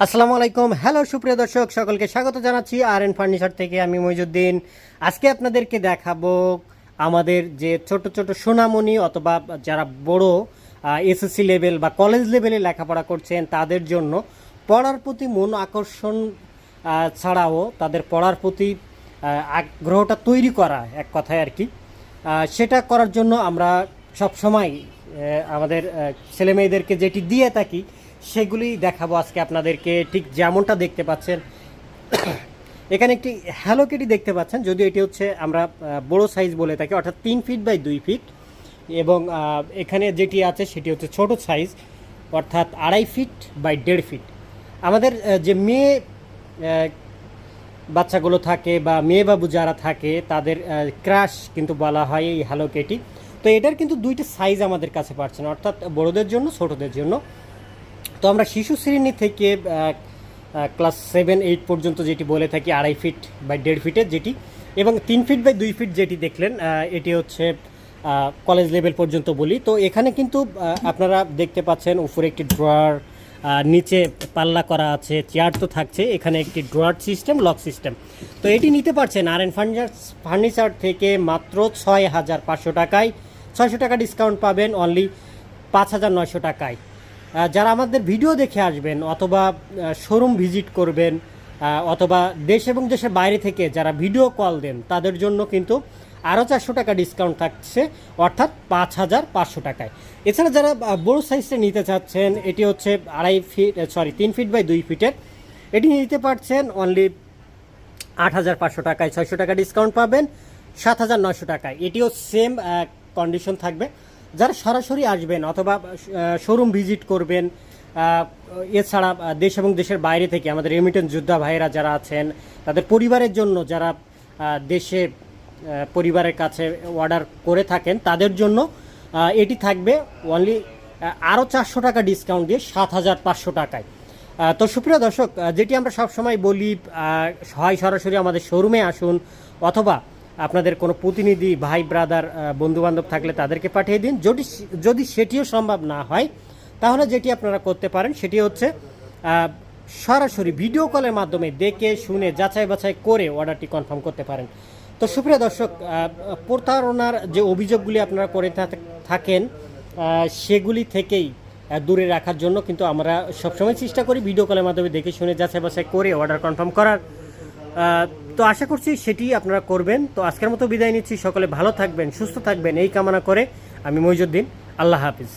আসসালামু আলাইকুম। হ্যালো সুপ্রিয় দর্শক সকলকে স্বাগত জানাচ্ছি আর এন ফার্নিচার থেকে আমি মইজুদ্দিন। আজকে আপনাদেরকে দেখাবো আমাদের যে ছোট ছোট সোনামণি অথবা যারা বড় এসএসসি লেভেল বা কলেজ লেভেলে লেখাপড়া করছেন তাদের জন্য পড়ার প্রতি মন আকর্ষণ ছাড়াও তাদের পড়ার প্রতি আগ্রহটা তৈরি করা এক কথায় আর কি। সেটা করার জন্য আমরা সবসময় আমাদের আহ, ছেলে মেয়েদেরকে যেটি দিয়ে থাকি সেগুলি দেখাবো আজকে আপনাদেরকে। ঠিক যেমনটা দেখতে পাচ্ছেন, এখানে একটি হ্যালো কিটি দেখতে পাচ্ছেন, যদিও এটি হচ্ছে আমরা বড় সাইজ বলে থাকি, অর্থাৎ তিন ফিট বাই দুই ফিট এবং এখানে যেটি আছে সেটি হচ্ছে ছোট সাইজ অর্থাৎ আড়াই ফিট বাই দেড় ফিট আমাদের যে মেয়ে বাচ্চাগুলো থাকে বা মেয়ে বাবু যারা থাকে, তাদের ক্রাশ কিন্তু বলা হয় এই হ্যালো কেটি তো এটার কিন্তু দুইটা সাইজ আমাদের কাছে পাচ্ছেন, অর্থাৎ বড়দের জন্য, ছোটদের জন্য। তো আমরা শিশু শ্রেণি থেকে ক্লাস সেভেন এইট পর্যন্ত যেটি বলে থাকি, আড়াই ফিট বাই দেড় ফিটের যেটি, এবং তিন ফিট বাই দুই ফিট যেটি দেখলেন এটি হচ্ছে কলেজ লেভেল পর্যন্ত বলি। তো এখানে কিন্তু আপনারা দেখতে পাচ্ছেন, উপরে একটি ড্রয়ার নিচে পাল্লা করা আছে চেয়ার তো থাকছে, এখানে একটি ড্রয়ার সিস্টেম লক সিস্টেম তো এটি নিতে পারছেন আর এন ফার্নিচার ফার্নিচার থেকে মাত্র ছয় হাজার পাঁচশো টাকায়। ছয়শো টাকা ডিসকাউন্ট পাবেন অনলি পাঁচ হাজার নয়শো টাকায়। যারা আমাদের ভিডিও দেখে আসবেন অথবা শোরুম ভিজিট করবেন অথবা দেশ এবং দেশের বাইরে থেকে যারা ভিডিও কল দেন, তাদের জন্য কিন্তু আরও চারশো টাকা ডিসকাউন্ট থাকছে, অর্থাৎ পাঁচ হাজার পাঁচশো টাকায়। এছাড়া যারা বড় সাইজটা নিতে চাচ্ছেন, এটি হচ্ছে আড়াই ফিট সরি তিন ফিট বাই দুই ফিটের এটি নিতে পারছেন অনলি আট হাজার পাঁচশো টাকায়, ছয়শো টাকা ডিসকাউন্ট পাবেন, সাত হাজার নয়শো টাকায়। এটিও সেম কন্ডিশন থাকবে। যারা সরাসরি আসবেন অথবা শোরুম ভিজিট করবেন এছাড়া দেশ এবং দেশের বাইরে থেকে আমাদের রেমিটেন্স যোদ্ধা ভাইয়েরা যারা আছেন, তাদের পরিবারের জন্য যারা দেশে পরিবারের কাছে অর্ডার করে থাকেন, তাদের জন্য এটি থাকবে অনলি আরও চারশো টাকা ডিসকাউন্ট দিয়ে সাত হাজার পাঁচশো টাকায়। তো সুপ্রিয় দর্শক যেটি আমরা সবসময় বলি হয় সরাসরি আমাদের শোরুমে আসুন অথবা আপনাদের কোনো প্রতিনিধি, ভাই, ব্রাদার বন্ধু বান্ধব থাকলে তাদেরকে পাঠিয়ে দিন। যদি যদি সেটিও সম্ভব না হয়, তাহলে যেটি আপনারা করতে পারেন সেটি হচ্ছে সরাসরি ভিডিও কলের মাধ্যমে দেখে, শুনে, যাচাই বাছাই করে অর্ডারটি কনফার্ম করতে পারেন। তো সুপ্রিয় দর্শক প্রতারণার যে অভিযোগগুলি আপনারা করে থাকেন সেগুলি থেকেই দূরে রাখার জন্য কিন্তু আমরা সবসময় চেষ্টা করি ভিডিও কলের মাধ্যমে দেখে, শুনে, যাচাই বাছাই করে অর্ডার কনফার্ম করার। তো আশা করছি সেটি আপনারা করবেন। তো আজকের মতো বিদায় নিচ্ছি। সকলে ভালো থাকবেন, সুস্থ থাকবেন। এই কামনা করে আমি মহিজুদ্দিন আল্লাহ হাফিজ।